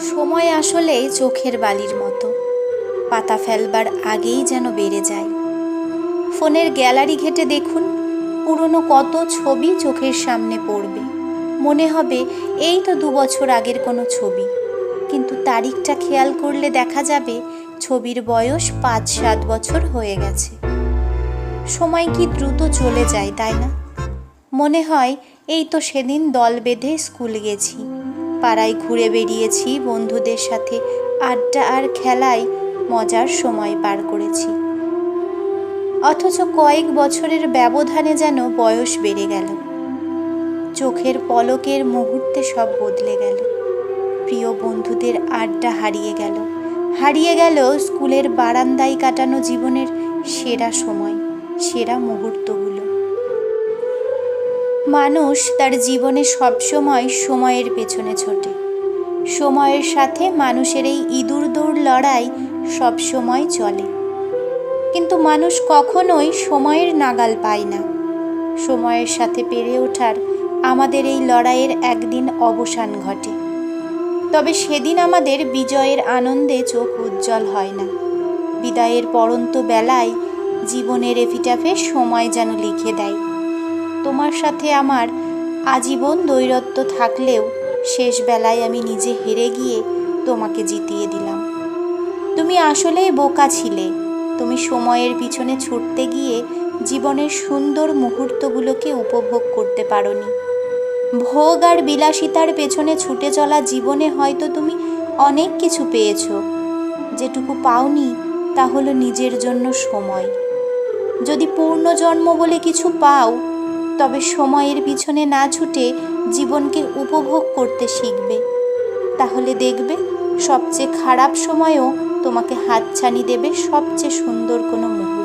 সময় আসলে চোখের বালির মতো। পাতা ফেলবার আগেই যেন বেড়ে যায়। ফোনের গ্যালারি ঘেটে দেখুন, পুরনো কত ছবি চোখের সামনে পড়বে। মনে হবে এই তো দু বছর আগের কোনো ছবি। কিন্তু তারিখটা খেয়াল করলে দেখা যাবে ছবির বয়স পাঁচ সাত বছর হয়ে গেছে। সময় কি দ্রুত চলে যায়, তাই না? মনে হয় এই তো সেদিন দল বেঁধে স্কুল গেছি। পাড়ায় ঘুরে বেরিয়েছি বন্ধুদের সাথে আড্ডা আর খেলায় মজার সময় পার করেছি। অথচ কয়েক বছরের ব্যবধানে যেন বয়স বেড়ে গেল। চোখের পলকের মুহূর্তে সব বদলে গেল। প্রিয় বন্ধুদের আড্ডা হারিয়ে গেল। হারিয়ে গেল স্কুলের বারান্দায় কাটানো জীবনের সেরা সময়, সেরা মুহূর্তগুলো। মানুষ তার জীবনে সবসময় সময়ের পেছনে ছোটে। সময়ের সাথে মানুষের এই ইঁদুর দৌড় লড়াই সবসময় চলে। কিন্তু মানুষ কখনোই সময়ের নাগাল পায় না। সময়ের সাথে পেরে ওঠার আমাদের এই লড়াইয়ের একদিন অবসান ঘটে। তবে সেদিন আমাদের বিজয়ের আনন্দে চোখ উজ্জ্বল হয় না। বিদায়ের পরন্ত বেলায় জীবনের এফিটাফে সময় যেন লিখে দেয়। তোমার সাথে আমার আজীবন দৈরত্ব থাকলেও শেষ বেলায় আমি নিজে হেরে গিয়ে তোমাকে জিতিয়ে দিলাম। তুমি আসলেই বোকা ছিলে। তুমি সময়ের পিছনে ছুটতে গিয়ে জীবনের সুন্দর মুহূর্তগুলোকে উপভোগ করতে পারোনি। ভোগ আর বিলাসিতার পেছনে ছুটে চলা জীবনে হয়তো তুমি অনেক কিছু পেয়েছ। যেটুকু পাওনি তা হলো নিজের জন্য সময়। যদি পূর্ণজন্ম বলে কিছু পাও তবে সময়ের পিছনে না ছুটে জীবনকে উপভোগ করতে শিখবে। তাহলে দেখবে, সবচেয়ে খারাপ সময়ও তোমাকে হাতছানি দেবে সবচেয়ে সুন্দর কোনো মুহূর্ত।